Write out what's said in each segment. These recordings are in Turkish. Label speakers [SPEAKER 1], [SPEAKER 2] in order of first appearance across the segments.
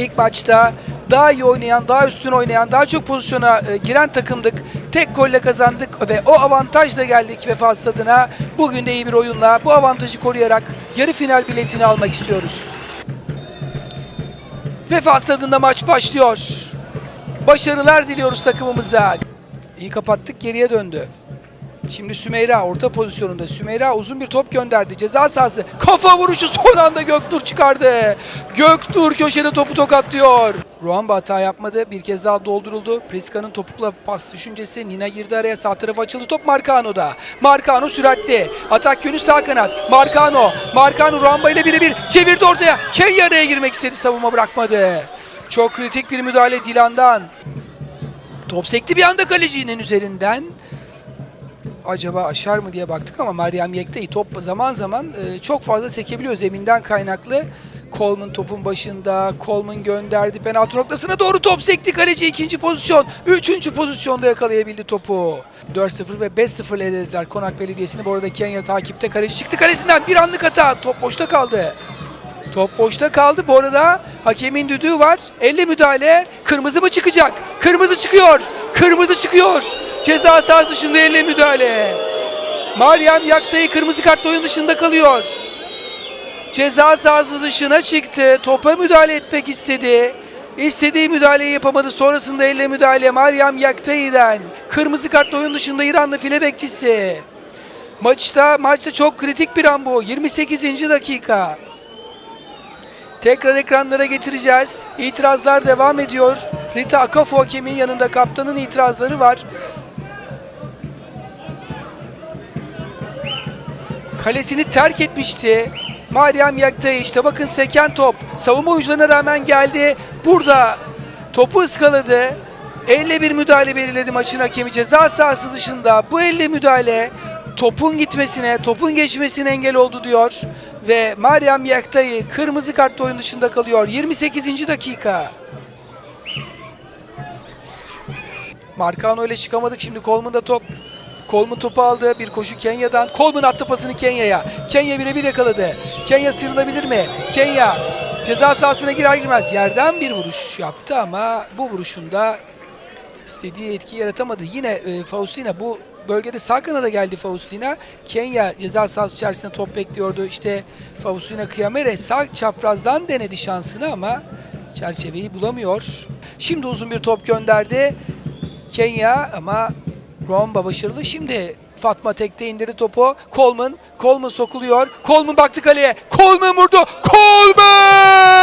[SPEAKER 1] İlk maçta daha iyi oynayan, daha üstün oynayan, daha çok pozisyona e, giren takımdık. Tek golle kazandık ve o avantajla geldik Vefa Stadı'na. Bugün de iyi bir oyunla bu avantajı koruyarak yarı final biletini almak istiyoruz. Vefa Stadı'nda maç başlıyor. Başarılar diliyoruz takımımıza. İyi kapattık, geriye döndü. Şimdi Sümeyra orta pozisyonunda. Sümeyra uzun bir top gönderdi. Ceza sahası. Kafa vuruşu son anda Göknur çıkardı. Göknur köşede topu tokatlıyor. Ruamba hata yapmadı. Bir kez daha dolduruldu. Priska'nın topukla pas düşüncesi. Nina girdi araya. Sağ tarafa açıldı. Top Marcano'da. Marcano süratli. Atak yönü sağ kanat. Marcano. Marcano Ruamba ile birebir çevirdi ortaya. Kenya araya girmek istedi. Savunma bırakmadı. Çok kritik bir müdahale Dilan'dan. Top sekti bir anda kalecinin üzerinden acaba aşar mı diye baktık ama Meryem Yekte'yi top zaman zaman e, çok fazla sekebiliyor zeminden kaynaklı. Coleman topun başında. Coleman gönderdi penaltı noktasına doğru top sekti kaleci ikinci pozisyon. Üçüncü pozisyonda yakalayabildi topu. 4-0 ve 5-0 ile elediler Konak Belediyesi'ni. Bu arada Kenya takipte kaleci çıktı kalesinden bir anlık hata. Top boşta kaldı. Top boşta kaldı. Bu arada hakemin düdüğü var. Elle müdahale. Kırmızı mı çıkacak? Kırmızı çıkıyor. Kırmızı çıkıyor. Ceza sahası dışında elle müdahale. Meryem Yaktay'ı kırmızı kartla oyun dışında kalıyor. Ceza sahası dışına çıktı. Topa müdahale etmek istedi. İstediği müdahaleyi yapamadı. Sonrasında elle müdahale Meryem Yaktay'den. Kırmızı kartla oyun dışında İranlı file bekçisi. Maçta maçta çok kritik bir an bu. 28. dakika. Tekrar ekranlara getireceğiz. İtirazlar devam ediyor. Rita Akafo hakemin yanında kaptanın itirazları var. Kalesini terk etmişti. Meryem Yaktay işte bakın seken top. Savunma oyuncularına rağmen geldi. Burada topu ıskaladı. Elle bir müdahale belirledi maçın hakemi ceza sahası dışında. Bu elle müdahale topun gitmesine, topun geçmesine engel oldu diyor. Ve Meryem Yaktay'ı kırmızı kartla oyun dışında kalıyor. 28. dakika. Marcano ile çıkamadık. Şimdi Coleman'da top. Coleman topu aldı. Bir koşu Kenya'dan. Coleman attı pasını Kenya'ya. Kenya birebir yakaladı. Kenya sıyrılabilir mi? Kenya ceza sahasına girer girmez yerden bir vuruş yaptı ama bu vuruşunda istediği etki yaratamadı. Yine e, Faustina bu bölgede sağ kanada geldi Faustina. Kenya ceza sahası içerisinde top bekliyordu. İşte Faustina Kıyamere sağ çaprazdan denedi şansını ama çerçeveyi bulamıyor. Şimdi uzun bir top gönderdi. Kenya ama Romba başarılı. Şimdi Fatma tekte indirdi topu. Coleman. Coleman sokuluyor. Coleman baktı kaleye. Coleman vurdu. Coleman!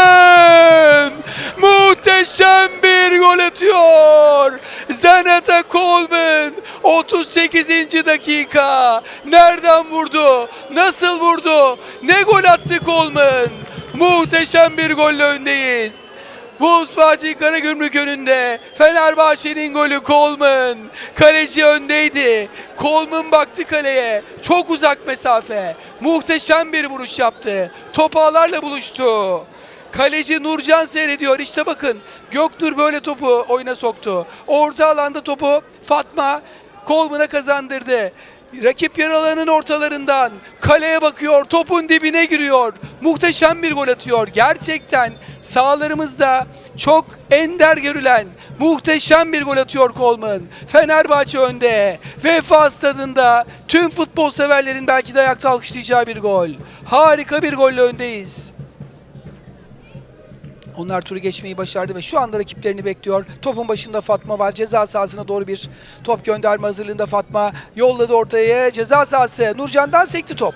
[SPEAKER 1] Muhteşem bir gol atıyor. Zenata Coleman. 38. dakika. Nereden vurdu? Nasıl vurdu? Ne gol attı Coleman? Muhteşem bir golle öndeyiz. Buz Fatih Karagümrük önünde. Fenerbahçe'nin golü Coleman. Kaleci öndeydi. Coleman baktı kaleye. Çok uzak mesafe. Muhteşem bir vuruş yaptı. Top ağlarla buluştu. Kaleci Nurcan seyrediyor. İşte bakın Göknur böyle topu oyuna soktu. Orta alanda topu Fatma Coleman'a kazandırdı. Rakip yer ortalarından kaleye bakıyor, topun dibine giriyor. Muhteşem bir gol atıyor. Gerçekten sahalarımızda çok ender görülen muhteşem bir gol atıyor Coleman. Fenerbahçe önde. Vefa stadında tüm futbol severlerin belki de ayakta alkışlayacağı bir gol. Harika bir golle öndeyiz. Onlar turu geçmeyi başardı ve şu anda rakiplerini bekliyor. Topun başında Fatma var. Ceza sahasına doğru bir top gönderme hazırlığında Fatma. Yolladı ortaya. Ceza sahası. Nurcan'dan sekti top.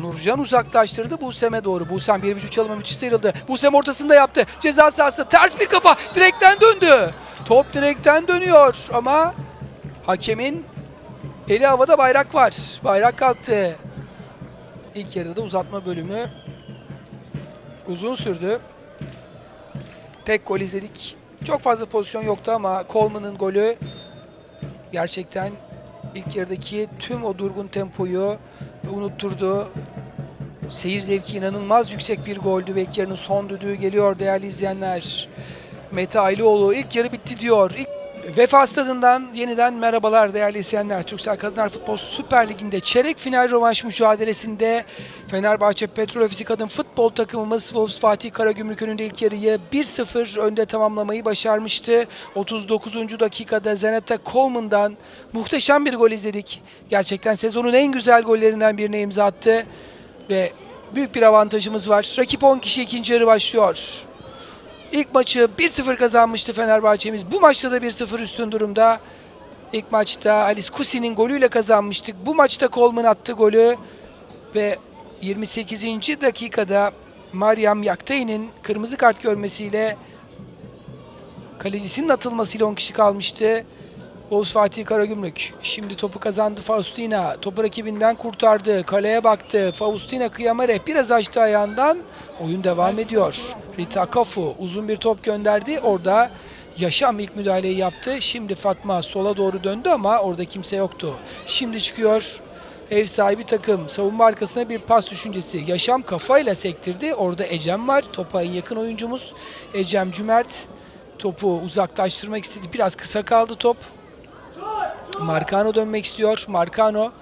[SPEAKER 1] Nurcan uzaklaştırdı Busem'e doğru. Busem bir vücut çalımı müthiş sıyrıldı. Busem ortasında yaptı. Ceza sahası ters bir kafa. Direkten döndü. Top direkten dönüyor ama hakemin eli havada bayrak var. Bayrak kalktı. İlk yarıda da uzatma bölümü uzun sürdü. Tek gol izledik. Çok fazla pozisyon yoktu ama Coleman'ın golü gerçekten ilk yarıdaki tüm o durgun tempoyu unutturdu. Seyir zevki inanılmaz yüksek bir goldü ve ilk yarının son düdüğü geliyor değerli izleyenler. Mete Aylıoğlu ilk yarı bitti diyor. İlk Vefa Stadı'ndan yeniden merhabalar değerli izleyenler. Türksel Kadınlar Futbol Süper Ligi'nde çeyrek final rövanş mücadelesinde Fenerbahçe Petrol Ofisi Kadın Futbol takımımız Wolves Fatih Karagümrük önünde ilk yarıyı 1-0 önde tamamlamayı başarmıştı. 39. dakikada Zeneta Coleman'dan muhteşem bir gol izledik. Gerçekten sezonun en güzel gollerinden birine imza attı ve büyük bir avantajımız var. Rakip 10 kişi ikinci yarı başlıyor. İlk maçı 1-0 kazanmıştı Fenerbahçe'miz. Bu maçta da 1-0 üstün durumda. İlk maçta Alice Kusi'nin golüyle kazanmıştık. Bu maçta Coleman attı golü ve 28. dakikada Mariam Yaktay'ın kırmızı kart görmesiyle kalecisinin atılmasıyla 10 kişi kalmıştı. Oğuz Fatih Karagümrük şimdi topu kazandı Faustina. Topu rakibinden kurtardı. Kaleye baktı. Faustina Kıyamare biraz açtı ayağından. Oyun devam ediyor. Rita Kafu uzun bir top gönderdi. Orada Yaşam ilk müdahaleyi yaptı. Şimdi Fatma sola doğru döndü ama orada kimse yoktu. Şimdi çıkıyor. Ev sahibi takım savunma arkasına bir pas düşüncesi. Yaşam kafayla sektirdi. Orada Ecem var. Topa yakın oyuncumuz. Ecem Cümert topu uzaklaştırmak istedi. Biraz kısa kaldı top. Marcano dönmek istiyor. Marcano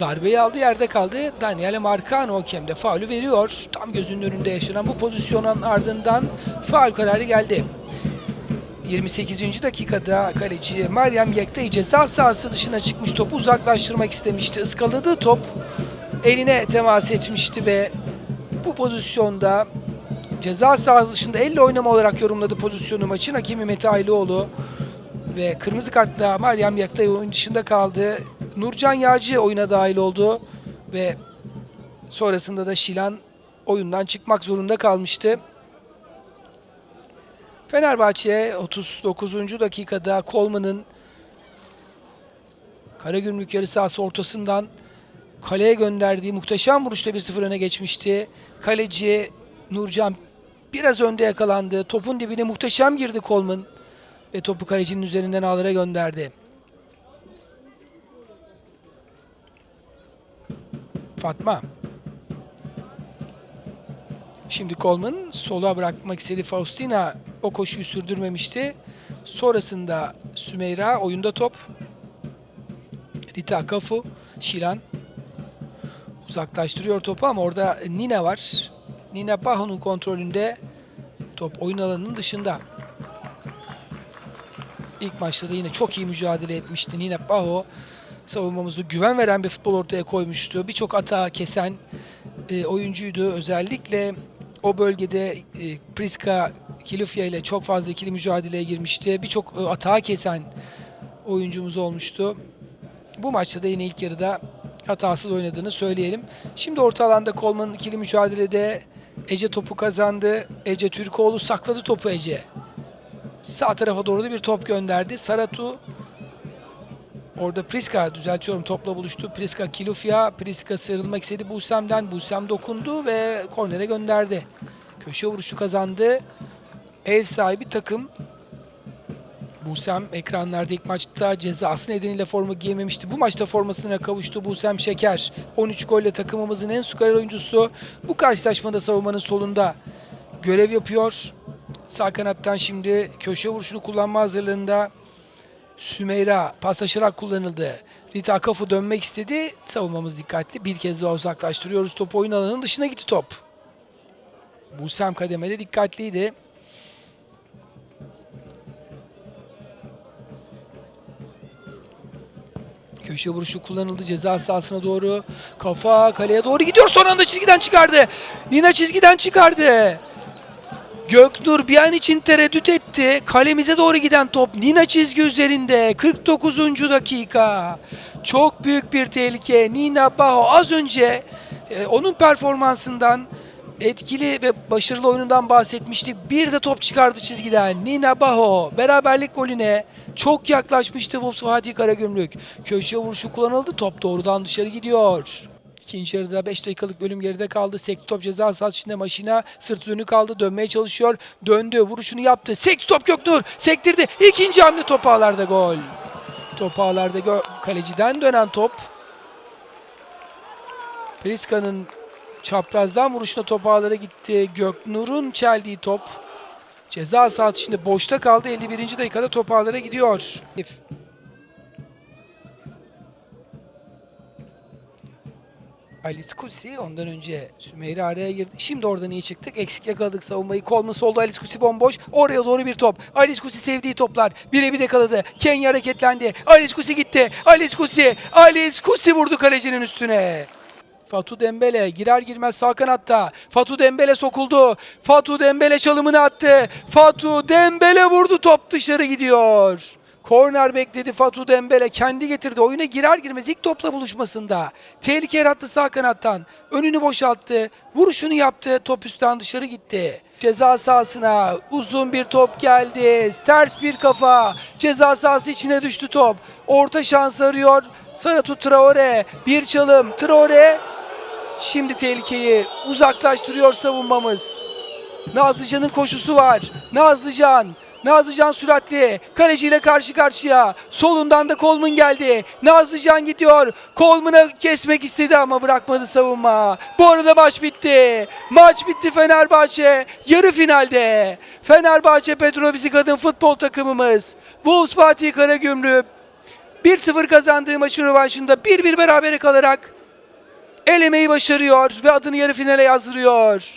[SPEAKER 1] darbeyi aldı yerde kaldı. Daniele Marcano hakemde faulü veriyor. Tam gözünün önünde yaşanan bu pozisyonun ardından faul kararı geldi. 28. dakikada kaleci Meryem Yektay ceza sahası dışına çıkmış topu uzaklaştırmak istemişti. Iskaladığı top eline temas etmişti ve bu pozisyonda ceza sahası dışında elle oynama olarak yorumladı pozisyonu maçın hakemi Mete Aylıoğlu ve kırmızı kartla Meryem Yaktay oyun dışında kaldı. Nurcan Yağcı oyuna dahil oldu ve sonrasında da Şilan oyundan çıkmak zorunda kalmıştı. Fenerbahçe 39. dakikada Kolman'ın Karagümrük yarı sahası ortasından kaleye gönderdiği muhteşem vuruşla 1-0 öne geçmişti. Kaleci Nurcan biraz önde yakalandı. Topun dibine muhteşem girdi Kolman ve topu kalecinin üzerinden ağlara gönderdi. Fatma. Şimdi Coleman sola bırakmak istedi. Faustina o koşuyu sürdürmemişti. Sonrasında Sümeyra oyunda top. Rita Kafu, Şilan uzaklaştırıyor topu ama orada Nina var. Nina Baho'nun kontrolünde top oyun alanının dışında. İlk maçta da yine çok iyi mücadele etmişti. Nina Baho savunmamızda güven veren bir futbol ortaya koymuştu. Birçok hata kesen e, oyuncuydu. Özellikle o bölgede e, Priska Kilufya ile çok fazla ikili mücadeleye girmişti. Birçok e, hata kesen oyuncumuz olmuştu. Bu maçta da yine ilk yarıda hatasız oynadığını söyleyelim. Şimdi orta alanda Kolman'ın ikili mücadelede Ece topu kazandı. Ece Türkoğlu sakladı topu Ece. Sağ tarafa doğru da bir top gönderdi. Saratu Orada Priska düzeltiyorum topla buluştu. Priska Kilufya. Priska sıyrılmak istedi Busem'den. Busem dokundu ve kornere gönderdi. Köşe vuruşu kazandı. Ev sahibi takım. Busem ekranlarda ilk maçta cezası nedeniyle forma giyememişti. Bu maçta formasına kavuştu Busem Şeker. 13 golle takımımızın en skorer oyuncusu. Bu karşılaşmada savunmanın solunda görev yapıyor. Sağ kanattan şimdi köşe vuruşunu kullanma hazırlığında. Sümeyra paslaşarak kullanıldı. Rita Kafu dönmek istedi. Savunmamız dikkatli. Bir kez daha uzaklaştırıyoruz. Top oyun alanının dışına gitti top. Busem kademede dikkatliydi. Köşe vuruşu kullanıldı ceza sahasına doğru. Kafa kaleye doğru gidiyor. Son anda çizgiden çıkardı. Nina çizgiden çıkardı. Göknur bir an için tereddüt etti. Kalemize doğru giden top Nina çizgi üzerinde. 49. dakika. Çok büyük bir tehlike. Nina Baho az önce e, onun performansından etkili ve başarılı oyunundan bahsetmiştik. Bir de top çıkardı çizgiden. Nina Baho beraberlik golüne çok yaklaşmıştı Wolves Fatih Karagümrük. Köşe vuruşu kullanıldı. Top doğrudan dışarı gidiyor. İkinci yarıda 5 dakikalık bölüm geride kaldı. Sekti top ceza sahası içinde maşina sırtı dönük kaldı. Dönmeye çalışıyor. Döndü. Vuruşunu yaptı. Sekti top Göknur. Sektirdi. İkinci hamle top ağlarda gol. Top ağlarda gö- kaleciden dönen top. Priska'nın çaprazdan vuruşuna top ağlara gitti. Göknur'un çeldiği top. Ceza sahası içinde boşta kaldı. 51. dakikada top ağlara gidiyor. Alice Kusi ondan önce Sümeyra araya girdi. Şimdi oradan iyi çıktık. Eksik yakaladık savunmayı. Coleman solda Alice Kusi bomboş. Oraya doğru bir top. Alice Kusi sevdiği toplar. Birebir yakaladı. Kenya hareketlendi. Alice Kusi gitti. Alice Kusi. Alice Kusi vurdu kalecinin üstüne. Fatu Dembele girer girmez sağ kanatta. Fatu Dembele sokuldu. Fatu Dembele çalımını attı. Fatu Dembele vurdu top dışarı gidiyor. Korner bekledi Fatu Dembele. Kendi getirdi. Oyuna girer girmez ilk topla buluşmasında. Tehlike yarattı sağ kanattan. Önünü boşalttı. Vuruşunu yaptı. Top üstten dışarı gitti. Ceza sahasına uzun bir top geldi. Ters bir kafa. Ceza sahası içine düştü top. Orta şans arıyor. Saratu Traore. Bir çalım. Traore Şimdi tehlikeyi uzaklaştırıyor savunmamız. Nazlıcan'ın koşusu var. Nazlıcan. Nazlıcan süratli. Kaleciyle karşı karşıya. Solundan da Kolmun geldi. Nazlıcan gidiyor. Kolmun'a kesmek istedi ama bırakmadı savunma. Bu arada maç bitti. Maç bitti Fenerbahçe. Yarı finalde. Fenerbahçe Petrovici Kadın Futbol takımımız. Wolves Fatih Karagümrük 1-0 kazandığı maçın rövanşında 1-1 berabere kalarak elemeyi başarıyor ve adını yarı finale yazdırıyor.